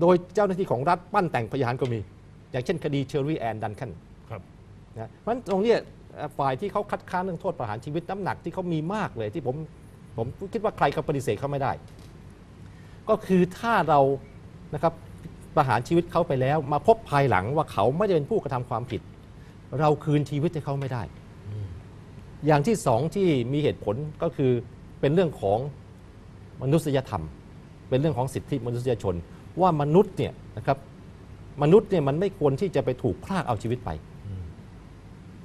โดยเจ้าหน้าที่ของรัฐปั้นแต่งพยานก็มี อย่างเช่นคดีเชอรี่แอนดันคันครับนะเพราะฉะนั้นตรงเนี้ยเอ่อฝ่ายที่เขาคัดค้านเรื่องโทษประหารชีวิตน้ำหนักที่เขามีมากเลยที่ผมผมคิดว่าใครเขาปฏิเสธเขาไม่ได้ ก็คือถ้าเรานะครับประหารชีวิตเขาไปแล้ว มาพบภายหลังว่าเขาไม่ได้เป็นผู้กระทำความผิด เราคืนชีวิตให้เขาไม่ได้ อย่างที่สองที่มีเหตุผลก็คือเป็นเรื่องของมนุษยธรรม เป็นเรื่องของสิทธิมนุษยชน ว่ามนุษย์เนี่ยนะครับมนุษย์เนี่ยมันไม่ควรที่จะไปถูกพรากเอาชีวิตไป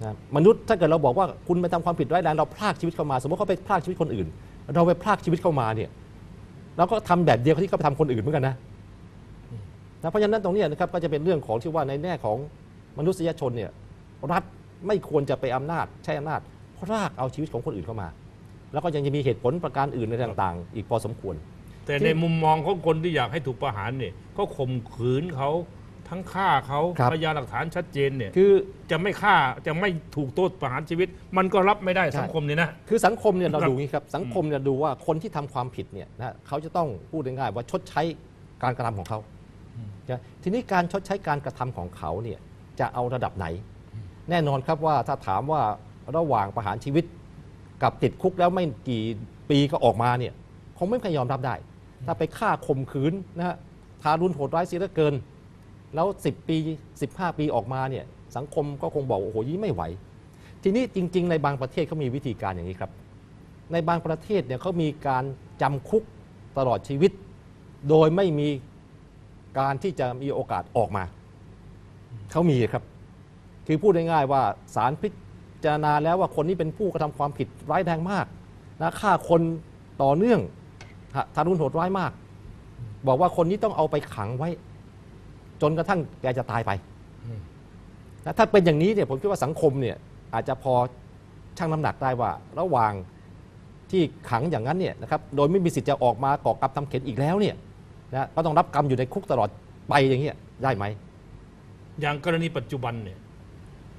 นะมนุษย์ถ้าเกิดเราบอกว่าคุณไปทำความผิดร้ายแรงเราพรากชีวิตเข้ามา สมมติเขาไปพรากชีวิตคนอื่น เราไปพรากชีวิตเข้ามาเนี่ยเราก็ทำแบบเดียวกับที่เขาไปทำคนอื่นเหมือนกันนะนะเพราะฉะนั้นตรงนี้นะครับก็จะเป็นเรื่องของที่ว่าในแง่ของมนุษยชนเนี่ยรัฐไม่ควรจะไปอำนาจใช้อำนาจพรากเอาชีวิตของคนอื่นเข้ามา แล้วก็ยังจะมีเหตุผลประการอื่นในต่าง ๆ อีกพอสมควร แต่ที่ในมุมมองของคนที่อยากให้ถูกประหารเนี่ยก็ข่มขืนเขาทั้งฆ่าเขาครับ พยานหลักฐานชัดเจนเนี่ยคือ จะไม่ฆ่าจะไม่ถูกโทษประหารชีวิต มันก็รับไม่ได้ใช่สังคมนี่นะ คือสังคมเนี่ยเราครับดูอย่างนี้ครับสังคมเนี่ยดูว่าคนที่ทำความผิดเนี่ยนะเขาจะต้องพูดง่ายๆว่าชดใช้การกระทำของเขานะทีนี้การชดใช้การกระทำของเขาเนี่ยจะเอาระดับไหน แน่นอนครับว่าถ้าถามว่าระหว่างประหารชีวิตกับติดคุกแล้วไม่กี่ปีก็ออกมาเนี่ยคงไม่มีใครยอมรับได้ ถ้าไปฆ่าข่มขืนนะฮะทารุณโหดร้ายเสียเหลือเกิน แล้ว 10 ปี 15 ปีออกมาเนี่ยสังคมก็คงบอกโอ้โหยี่ไม่ไหว ทีนี้จริง ๆ ในบางประเทศเขามีวิธีการอย่างนี้ครับ ในบางประเทศเนี่ยเขามีการจำคุกตลอดชีวิต โดยไม่มีการที่จะมีโอกาสออกมา เขามีครับ คือพูดง่ายๆว่าศาลพิจารณาแล้วว่าคนนี้เป็นผู้กระทำความผิดร้ายแรงมากนะฆ่าคนต่อเนื่อง ทาทารุณโหดร้ายมาก บอกว่าคนนี้ต้องเอาไปขังไว้ จนกระทั่งแกจะตายไปอืมนะถ้าเป็นอย่างนี้เนี่ยผมคิดว่าสังคมเนี่ยอาจจะพอชั่งน้ำหนักได้ว่า ระหว่างที่ขังอย่างนั้นเนี่ยนะครับโดยไม่มีสิทธิ์จะออกมาก่อกรรมทำเข็นอีกแล้วเนี่ยนะก็ต้องรับกรรมอยู่ในคุกตลอดไปอย่างเงี้ยได้ไหม อย่างกรณีปัจจุบันเนี่ย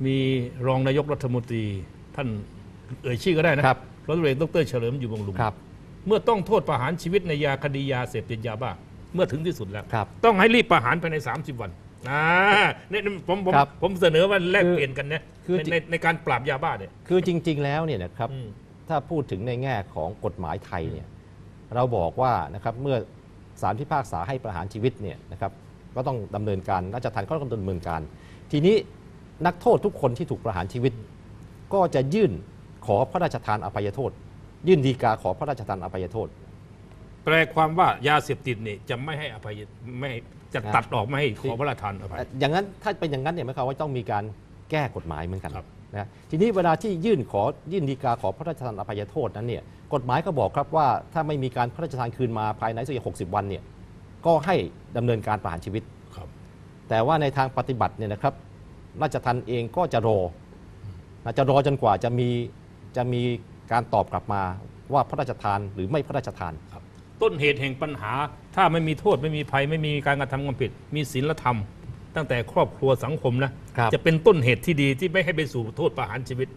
มีรองนายกรัฐมนตรีท่านเอ่ยชื่อก็ได้นะครับร้อยตำรวจเอกดรเฉลิมอยู่บำรุงครับ เมื่อต้องโทษประหารชีวิตในยาคดียาเสพติดยาบ้า เมื่อถึงที่สุดแล้วครับต้องให้รีบประหารภายใน 30 วันอ่าเนี่ยผมผมครับผมเสนอว่าแลกคือเปลี่ยนกันนะคือในในในการปราบยาบ้าเนี่ย คือจริง ๆ แล้วเนี่ยนะครับ อืม ถ้าพูดถึงในแง่ของกฎหมายไทยเนี่ยเราบอกว่านะครับเมื่อศาลพิพากษาให้ประหารชีวิตเนี่ยนะครับก็ต้องดำเนินการราชทัณฑ์ก็ต้องดำเนินการ ทีนี้นักโทษทุกคนที่ถูกประหารชีวิต ก็จะยื่นขอพระราชทานอภัยโทษ ยื่นดีกาขอพระราชทานอภัยโทษ แปลความว่ายาเสพติดเนี่ยจะไม่ให้อภัยไม่ให้จะครับตัดออกไม่ให้ขอพระราชทานอภัยอย่างนั้นถ้าเป็นอย่างนั้นเนี่ยหมายความว่าต้องมีการแก้กฎหมายเหมือนกันครับนะทีนี้เวลาที่ยื่นขอยื่นดีกาขอพระราชทานอภัยโทษนั้นเนี่ยกฎหมายก็บอกครับว่าถ้าไม่มีการพระราชทานคืนมาภายในสักหกสิบวันเนี่ยก็ให้ดำเนินการประหารชีวิตครับ แต่ว่าในทางปฏิบัติเนี่ยนะครับ ราชทัณฑ์เองก็จะรอนะจะรอจนกว่าจะมีจะมี การตอบกลับมาว่าพระราชทานหรือไม่พระราชทาน ต้นเหตุแห่งปัญหา ถ้าไม่มีโทษไม่มีภัยไม่มีการกระทำความผิด มีศีลธรรม ตั้งแต่ครอบครัวสังคมนะครับ จะเป็นต้นเหตุที่ดีที่ไม่ให้ไปสู่โทษประหารชีวิต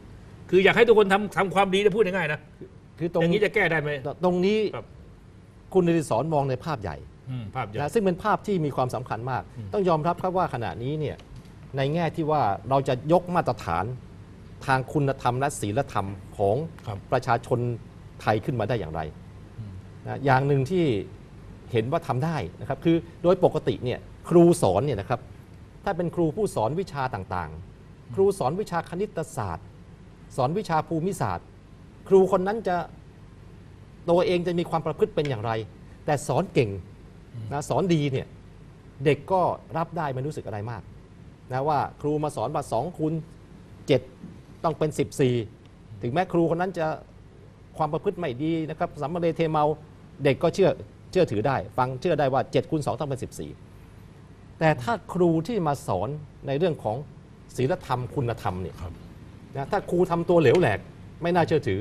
คืออยากให้ทุกคนทำทำความดีนะพูดง่ายๆนะคือตรงอย่างนี้จะแก้ได้ไหม ตรงนี้ครับ คุณนิติศรมองในภาพใหญ่อืมภาพใหญ่นะซึ่งเป็นภาพที่มีความสำคัญมาก ต้องยอมรับครับว่าขณะนี้เนี่ยในแง่ที่ว่าเราจะยกมาตรฐาน ทางคุณธรรมและศีลธรรมของครับประชาชนไทยขึ้นมาได้อย่างไรนะอย่างหนึ่งที่เห็นว่าทำได้นะครับคือโดยปกติเนี่ยครูสอนเนี่ยนะครับถ้าเป็นครูผู้สอนวิชาต่างๆ ครูสอนวิชาคณิตศาสตร์ สอนวิชาภูมิศาสตร์ ครูคนนั้นจะตัวเองจะมีความประพฤติเป็นอย่างไร แต่สอนเก่งนะสอนดีเนี่ยเด็กก็รับได้ไม่รู้สึกอะไรมากนะว่าครูมาสอนว่าสองคูณเจ็ด ต้องเป็น 14 ถึงแม้ครูคนนั้นจะความประพฤติไม่ดีนะครับสัมมาเลเทเมาเด็กก็เชื่อเชื่อถือได้ ฟังเชื่อได้ว่า7คูณ2ต้องเป็น 14 แต่ถ้าครูที่มาสอนในเรื่องของศีลธรรมคุณธรรมเนี่ยครับนะถ้าครูทำตัวเหลวแหลกไม่น่าเชื่อถือ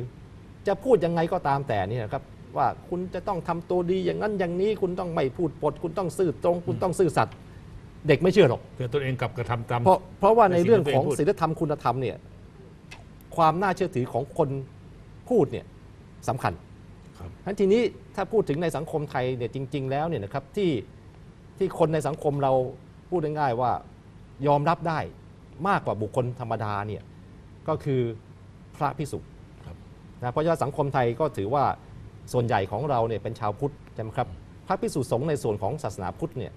จะพูดยังไงก็ตามแต่เนี่ยนะครับว่าคุณจะต้องทำตัวดีอย่างนั้นอย่างนี้คุณต้องไม่พูดปด คุณต้องซื่อตรง คุณต้องซื่อสัตย์เด็กไม่เชื่อหรอกเพื่อตัวเองกลับกระทำตามเพราะเพราะว่าในเรื่องของในสิ่งที่ตัวเองพูดศีลธรรมคุณธรรมเนี่ย ความน่าเชื่อถือของคนพูดเนี่ยสำคัญครับทั้นทีนี้ถ้าพูดถึงในสังคมไทยเนี่ยจริง ๆ แล้วเนี่ยนะครับที่ที่คนในสังคมเราพูดง่ายๆว่ายอมรับได้มากกว่าบุคคลธรรมดาเนี่ยก็คือพระพิสุครับนะเพราะว่าสังคมไทยก็ถือว่าส่วนใหญ่ของเราเนี่ยเป็นชาวพุทธใช่ไหมครับพระพิสุสงฆ์ในส่วนของศาสนาพุทธเนี่ย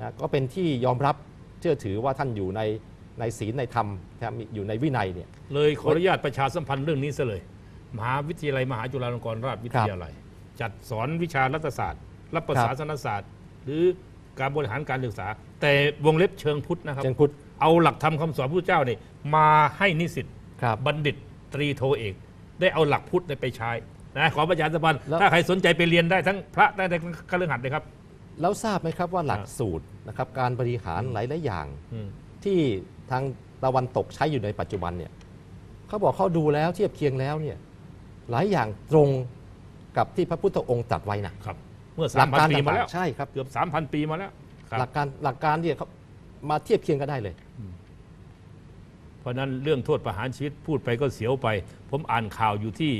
นะก็เป็นที่ยอมรับเชื่อถือว่าท่านอยู่ใน ในศีลในธรรมนะครับมีอยู่ในวินัยเนี่ย เลยขออนุญาตประชาสัมพันธ์เรื่องนี้ซะเลย มหาวิทยาลัยมหาจุฬาลงกรณราชวิทยาลัย จัดสอนวิชารัฐศาสตร์รัฐศาสนศาสตร์ หรือการบริหารการศึกษา แต่วงเล็บเชิงพุทธนะครับเชิงพุทธ เอาหลักธรรมคำสอนพระเจ้าเนี่ยมาให้นิสิตครับ บัณฑิตตรีโทเอก ได้เอาหลักพุทธเนี่ยไปใช้นะขอประชาสัมพันธ์แล้ว ถ้าใครสนใจไปเรียนได้ทั้งพระได้ทั้งคฤหัสถ์เลยครับ แล้วทราบไหมครับว่าหลักสูตรนะครับการบริหารหลายๆอย่าง อืม ที่ทางตะวันตกใช้อยู่ในปัจจุบันเนี่ยเขาบอกเขาดูแล้วเทียบเคียงแล้วเนี่ยหลายอย่างตรงกับที่พระพุทธองค์ตรัสไว้นะครับ เมื่อหลัสามพันการปีมาแล้วต่างๆใช่ครับเกือบสามพันปีมาแล้วครับหลักการหลักการเนี่ยเขามาเทียบเคียงกันได้เลย เพราะฉะนั้นเรื่องโทษประหารชีวิตพูดไปก็เสียวไป ผมอ่านข่าวอยู่ที่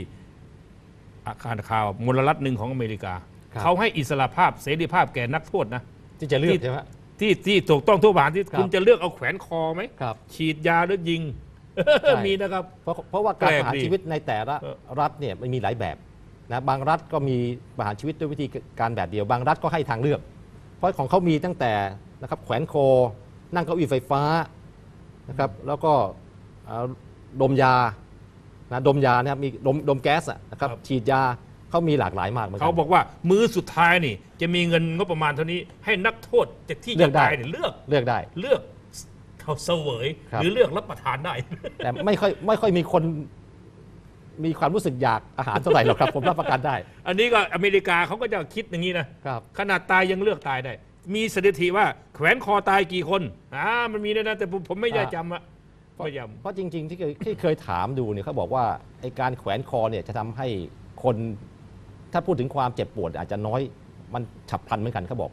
อาคารข่าวมลรัฐหนึ่งของอเมริกาครับเขาให้อิสระภาพเสรีภาพแก่นักโทษนะที่จะเลือกที่ใช่ไหม ที่ที่ถูกต้องโทษประหารที่ครับคุณจะเลือกเอาแขวนคอไหมครับฉีดยาหรือยิง ใช่ มีนะครับ เพราะเพราะว่าการแปลกประหารดีชีวิตในแต่ละเออ รัฐเนี่ยมันมีหลายแบบนะบางรัฐก็มีประหารชีวิตด้วยวิธีการแบบเดียว บางรัฐก็ให้ทางเลือก เพราะของเขามีตั้งแต่นะครับแขวนคอ นั่งเก้าอี้ไฟฟ้านะครับแล้วก็เอ่อดมยานะดมยานะครับมีดมดมแก๊สอะนะครับ ฉีดยา เขามีหลากหลายมากเหมือนกัเขาบอกว่ามือสุดท้ายนี่ จะมีเงินงบประมาณเท่านี้ ให้นักโทษจากที่เลืจะอกได้ ตายเนี่ยเลือกเลือกได้ เลือกเขาเสวยครับ หรือเลือกรับประทานได้ แต่ไม่ค่อยไม่ค่อยมีคนมีความรู้สึกอยากอาหารเท่าไหร่หรอกครับ ผมรับประกันได้อันนี้ก็อเมริกาเขาก็จะคิดอย่างนี้นะ ครับ ขนาดตายยังเลือกตายได้ มีสถิติว่าแขวนคอตายกี่คนอ่ามันมีด้วยนะแต่ผมผมไม่ได้จำอะไม่จเพราะจริง ๆ ที่เคยที่เคยถามดูเนี่ยเขาบอกว่าไอการแขวนคอเนี่ยจะทำให้คน ถ้าพูดถึงความเจ็บปวดอาจจะน้อยมันฉับพลันเหมือนกันเขาบอก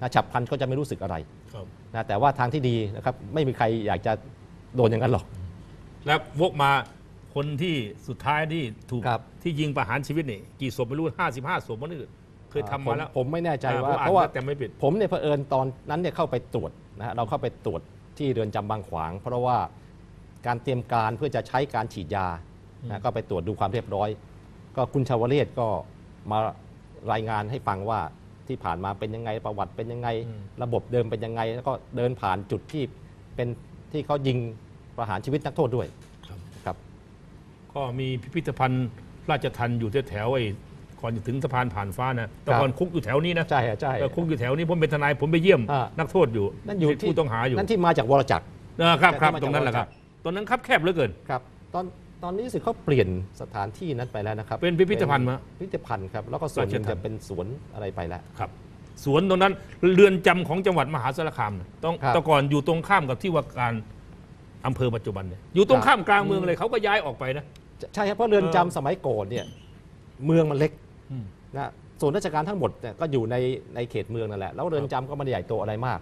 นะฉับพลันก็จะไม่รู้สึกอะไรำครับนะแต่ว่าทางที่ดีนะครับไม่มีใครอยากจะโดนอย่างนั้นหรอกแล้ววกมาคนที่สุดท้ายที่ถูกครับ ที่ยิงประหารชีวิตนี่กี่ศพไม่รู้ห้าสิบห้าศพมันนี่เคยทำมาแล้วผผมไม่แน่ใจว่าอ่ผมอ่นเพราะว่าแต่ไม่ผิด ผมเนี่ยเผอิญตอนนั้นเนี่ยเข้าไปตรวจนะฮะเราเข้าไปตรวจที่เรือนจำบางขวาง เพราะว่าการเตรียมการเพื่อจะใช้การฉีดยานะก็ไปตรวจดูความเรียบร้อย ก็คุณชาวเรศก็ มารายงานให้ฟังว่าที่ผ่านมาเป็นยังไงประวัติเป็นยังไงอืมระบบเดิมเป็นยังไง แล้วก็เดินผ่านจุดที่เป็นที่เขายิงประหารชีวิตนักโทษด้วยครับ ก็มีพิพิธภัณฑ์ราชทันอยู่แถวๆไอ้ก่อนจะถึงสะพานผ่านฟ้านะแต่ก่อนคุกอยู่แถวนี้นะใช่ฮะใช่แต่คุกอยู่แถวนี้ผมเป็นทนายผมไปเยี่ยมอ่านักโทษอยู่นั่นอยู่เป็นที่ผู้ต้องหาอยู่นั่นที่มาจากวรจักรนะครับครับแต่ตรงนั้นแหละครับตอนนั้นคับแคบเหลือเกินครับ ตอน ตอนนี้รู้สึกเขาเปลี่ยนสถานที่นั้นไปแล้วนะครับเป็นพิพิธภัณฑ์มั้ยพิพิธภัณฑ์ครับแล้วก็ส่วนหนึ่งราชทัณฑ์จะเป็นสวนอะไรไปแล้วครับสวนตรงนั้นเรือนจำของจังหวัดมหาสารคามนะต้องครับแต่ก่อนอยู่ตรงข้ามกับที่ว่าการอำเภอปัจจุบันเนี่ยอยู่ตรงครับข้ามกลางเมืองเลยเขาก็ย้ายออกไปนะใช่ครับเพราะเรือนจำสมัยก่อนเนี่ยเมืองมันเล็กอืมนะส่วนราชการทั้งหมดเนี่ยก็อยู่ในในเขตเมืองนั่นแหละแล้วเรือนจำก็ไม่ได้ใหญ่โตอะไรมาก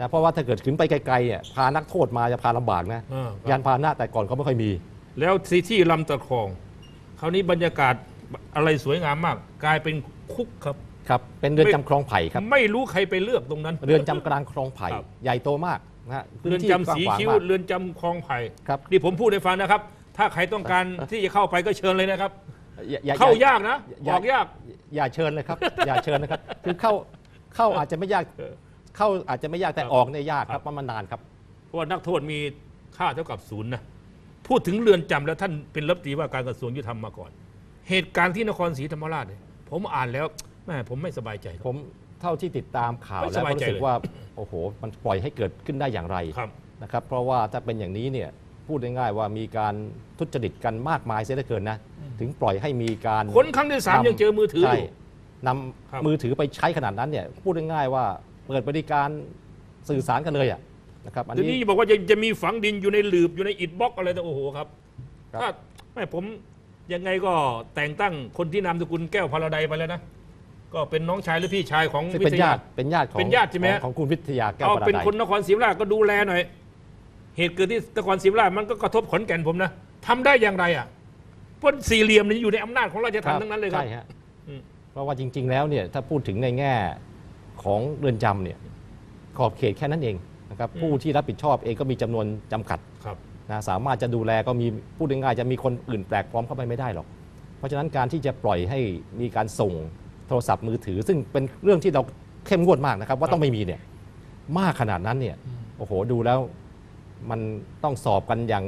นะเพราะว่าถ้าเกิดขึ้นไปไกลๆเนี่ยพานักโทษมาจะพาลำบากนะอ่าครับยานพาหนะแต่ก่อนเขาไม่ค่อยมี แล้วที่ที่ลำตะคองคราวนี้บรรยากาศอะไรสวยงามมาก กลายเป็นคุกครับ ครับเป็นเรือนจำคลองไผ่ครับ ไม่รู้ใครไปเลือกตรงนั้น เรือนจำกลางคลองไผ่ครับ ใหญ่โตมากนะฮะพื้เรือนที่จำสีกว้างขวางคิ้วมาก เรือนจำคลองไผ่ครับ นี่ผมพูดให้ฟังนะครับ ถ้าใครต้องการที่จะเข้าไปก็เชิญเลยนะครับ อย่อย่เข้ายากนะอย่าออกยาก อย่าเชิญเลยครับ อย่าเชิญนะครับ คือเข้าเข้าอาจจะไม่ยากเออเข้าอาจจะไม่ยากแต่ครับออกเนี่ยยากคครัรับ บเพราะมันนานครับ เพราะว่านักโทษมีค่าเท่ากับศูนย์นะ พูดถึงเรือนจำแล้วท่านเป็นรัฐมนตรีว่าการกระทรวงยุติธรรมมาก่อน เหตุการณ์ที่นครศรีธรรมราชเนี่ยผมอ่านแล้วแม่ผมไม่สบายใจครับ ผมเท่าที่ติดตามข่าวไม่แล้วสบายก็ใจรู้สึเลกยว่าโอ้โห มันปล่อยให้เกิดขึ้นได้อย่างไรครับนะครับ เพราะว่าถ้าเป็นอย่างนี้เนี่ยพูดง่ายๆว่ามีการทุจริตกันมากมายเสียเหลือเกินนะถึงปล่อยให้มีการคนครั้งที่สามนำยังเจอมือถืออใช่ยู่นครับำมือถือไปใช้ขนาดนั้นเนี่ยพูดง่ายๆว่าเปิดบริการสื่อสารกันเลยอะ นะครับอันเดี๋ยวนี้นี้บอกว่าจะจะมีฝังดินอยู่ในหลืบอยู่ในอิฐบล็อกอะไรแต่โอ้โหครับครับถ้าไม่ผมยังไงก็แต่งตั้งคนที่นามสกุลแก้วพาราไดไปแล้วนะ ก็เป็นน้องชายหรือพี่ชายของซึ่งวิเป็นทยาญาติเป็นญาติของเป็นญาติใช่ไหม ของของคุณวิทยาแก้วเอาประเป็นดาคนนครศรีธรรมราชก็ดูแลหน่อย เหตุเกิดที่นครศรีธรรมราชมันก็กระทบขอนแก่นผมนะทำได้อย่างไรอะเพราะสี่เหลี่ยมนี่อยู่ในอำนาจของราชทัณฑ์ทั้งนั้นเลยครับ ใช่ฮะอืม เพราะว่าจริง ๆ แล้วเนี่ยถ้าพูดถึงในแง่ของเรือนจำเนี่ยขอบเขตแค่นั้นเอง นะครับผู้ที่รับผิดชอบเองก็มีจำนวนจำกัดครับนะสามารถจะดูแลก็มีพูดง่ายๆจะมีคนอื่นแปลกปลอมเข้าไปไม่ได้หรอก เพราะฉะนั้นการที่จะปล่อยให้มีการส่งโทรศัพท์มือถือ ซึ่งเป็นเรื่องที่เราเข้มงวดมากนะครับ ว่าต้องไม่มีเนี่ยมากขนาดนั้นเนี่ยโอ้โหดูแล้วมันต้องสอบกันอย่าง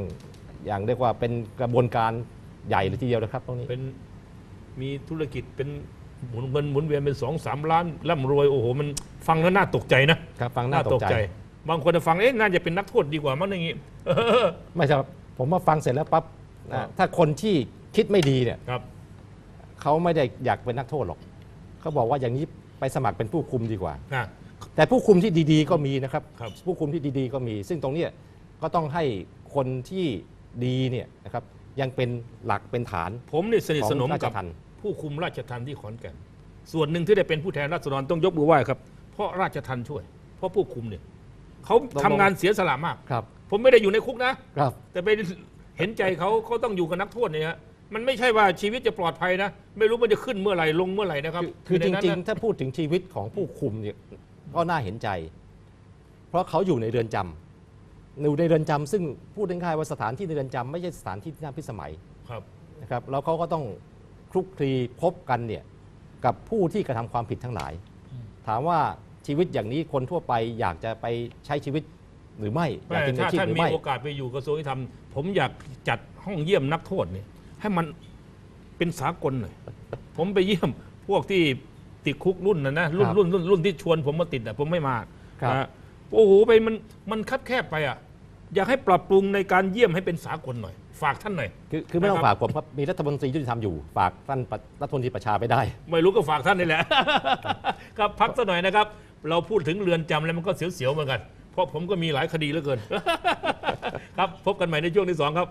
อย่างเรียกว่าเป็นกระบวนการใหญ่เลยทีเดียวนะครับตรงนี้เป็นมีธุรกิจเป็นหมุนเงินหมุนเวียนเป็นสองสามล้านร่ำรวยโอ้โหมันฟังแล้วน่าตกใจนะครับฟังน่าตกใจ บางคนจะฟังเอ๊ะน่าจะเป็นนักโทษดีกว่ามั้งอย่างงี้ ไม่ใช่ครับผมมาฟังเสร็จแล้วปั๊บครันะบ ถ้าคนที่คิดไม่ดีเนี่ยครับ เขาไม่ได้อยากเป็นนักโทษหรอกเขาบอกว่าอย่างนี้ไปสมัครเป็นผู้คุมดีกว่า นะ แต่ผู้คุมที่ดีๆก็มีนะครับ ครับ ผู้คุมที่ดีๆก็มี ซึ่งตรงเนี้ยก็ต้องให้คนที่ดีเนี่ยนะครับยังเป็นหลักเป็นฐาน ผมนี่สนิทของสนมราชกับทัณฑ์ ผู้คุมราชทัณฑ์ที่ขอนแก่น ส่วนหนึ่งที่ได้เป็นผู้แทนราษฎรต้องยกมือไหว้ครับ เพราะราชทัณฑ์ช่วย เพราะผู้คุมเนี่ย เขาทำงานเสียสละมาก ครับ ผมไม่ได้อยู่ในคุกนะ ครับ แต่ไปเห็นใจเขาเขาต้องอยู่กับนักโทษเนี่ยฮะมันไม่ใช่ว่าชีวิตจะปลอดภัยนะ ไม่รู้มันจะขึ้นเมื่อไหร่ลงเมื่อไหร่นะครับคือคือจยู่ในนั้นริงนะๆ ถ้าพูดถึงชีวิตของผู้คุมเนี่ยก็น่าเห็นใจ เพราะเขาอยู่ในเรือนจำอยู่ในเรือนจำซึ่งพูดง่ายๆว่าสถานที่ในเรือนจำไม่ใช่สถานที่ที่น่าพิสมัยครับ นะครับแล้วเขาก็ต้องคลุกคลีพบกันเนี่ยกับผู้ที่กระทำความผิดทั้งหลาย ถามว่า ชีวิตอย่างนี้คนทั่วไปอยากจะไปใช้ชีวิตหรือไม่อยากแต่กินถ้าอาชีพท่านหรือมีไม่โอกาสไปอยู่กระทรวงยุติธรรมผมอยากจัดห้องเยี่ยมนักโทษเนี่ยให้มันเป็นสากลหน่อยผมไปเยี่ยมพวกที่ติดคุกรุ่นนะนะรุ่นครับรุ่นรุ่นรุ่นที่ชวนผมมาติดอะผมไม่มาครับนะโอ้โหไปมันมันคับแคบไปอะอยากให้ปรับปรุงในการเยี่ยมให้เป็นสากลหน่อย ฝากท่านหน่อย คือคือไม่ต้องนะครับฝากผมครับ มีรัฐมนตรียุติธรรมอยู่ ฝากท่านรัฐมนตรีประชาไปได้ ไม่รู้ก็ฝากท่านนี่แหละ ครับพักสักหน่อยนะครับ เราพูดถึงเรือนจำแล้วมันก็เสียวๆเหมือนกัน เพราะผมก็มีหลายคดีเหลือเกิน ครับพบกันใหม่ในช่วงที่สองครับ